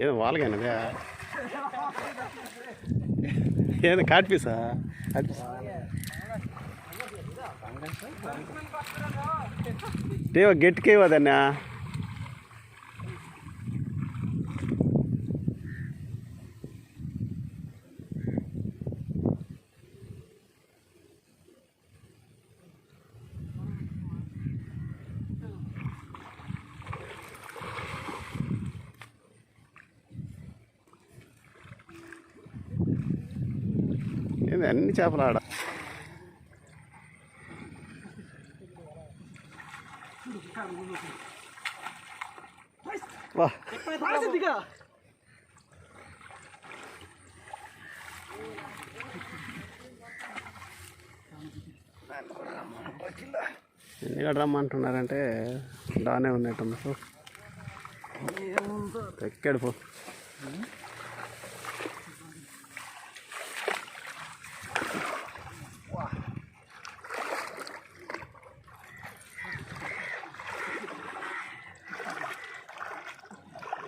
ఏదో వాళ్ళకేనదే ఏదో cot Pisa? Cot Pisa. దేవ గట్టికేవదన్నా ఏంది అన్ని చేపలు ఆడ. వా. ఎన్ని గడ రమ్మంటున్నారంటే బాగానే ఉన్నట్టుంది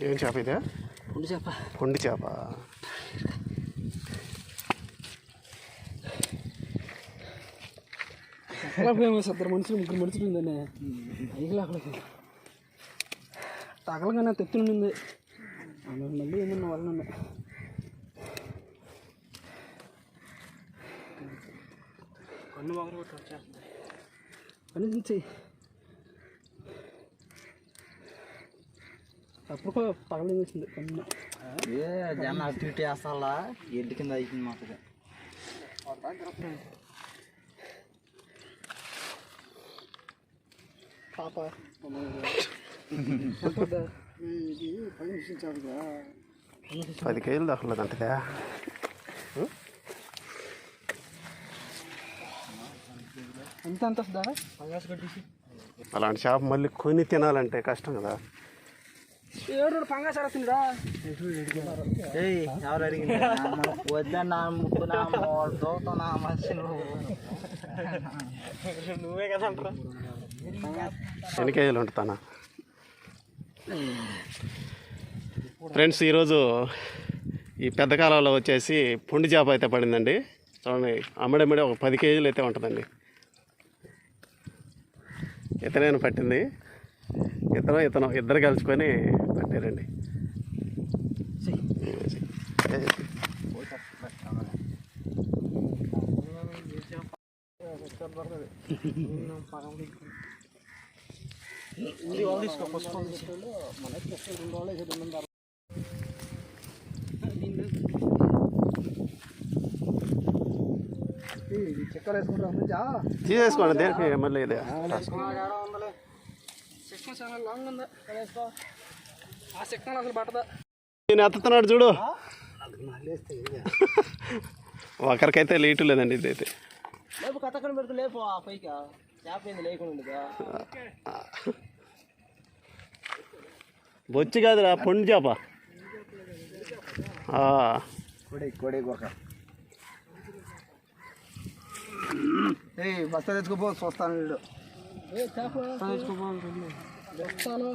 ఏం చేప ఇదే? ఉండి చెప్ప కొండి చేప. ఫేమస్ ఇద్దరు మనుషులు ముగ్గురు మనుషులు ఉందనే అయిగలా అక్కడికి తగలగానే తెత్తునుంది మళ్ళీ ఏమన్నా వాళ్ళ కన్ను బాగా వచ్చేస్తుంది అప్పుడు పగలేసింది కన్ను ఏ జనం అటు ఇటు వేస్తాలా ఎడ్డు కింద అయిపోయింది మాకు పాప. పది కేజీలు దాఖలేదు అంతగా ఎంత ఎంత వస్తుందా పగాసు కట్టేసి అలాంటి చేప మళ్ళీ కొని తినాలంటే కష్టం కదా. ఏడు పంగాసు ఆడుతుందా ఏయ్ ఎవరు అడిగింది? వద్దా నా ముక్కు నా దోతో నా మనుషులు నువ్వే. కదా ఎన్ని కేజీలు ఉంటుందా ఫ్రెండ్స్ ఈరోజు ఈ పెద్ద కాలంలో వచ్చేసి పుండి చేప అయితే పడిందండి. చూడండి అమ్మడమ్మడి ఒక పది కేజీలు అయితే ఉంటుందండి. ఇతనైనా పట్టింది ఇతను ఇతను ఇద్దరు కలుసుకొని పట్టారండి చెక్క తీసేసుకోండి దేనికి మళ్ళీ ఇది? నేను ఎత్తుతున్నాడు చూడు. ఒకరికైతే లేటు లేదండి ఇదైతే. లేపు కథకని పెడుతూ లేపు ఆ పైకి? లేకుండా బొచ్చి కాదురా పొండి చేప. ఆ, కొడి కొడి గొర్ర ఏయ్ బస్తా తెచ్చుకోపో చూస్తాను వీడు ఏ వస్తాను.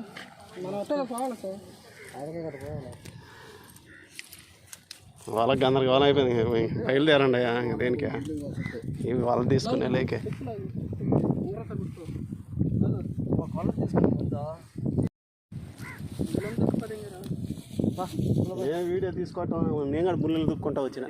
మనం అట్టే పోవాలి సార్. వాళ్ళకి గందరగోళం అయిపోయింది. బయలుదేరండి దేనికి? ఇవి వాళ్ళు తీసుకునే లేకే. ఏ వీడియో తీసుకోవటం? నేను కూడా బుల్లలు దుక్కుంటా వచ్చిన.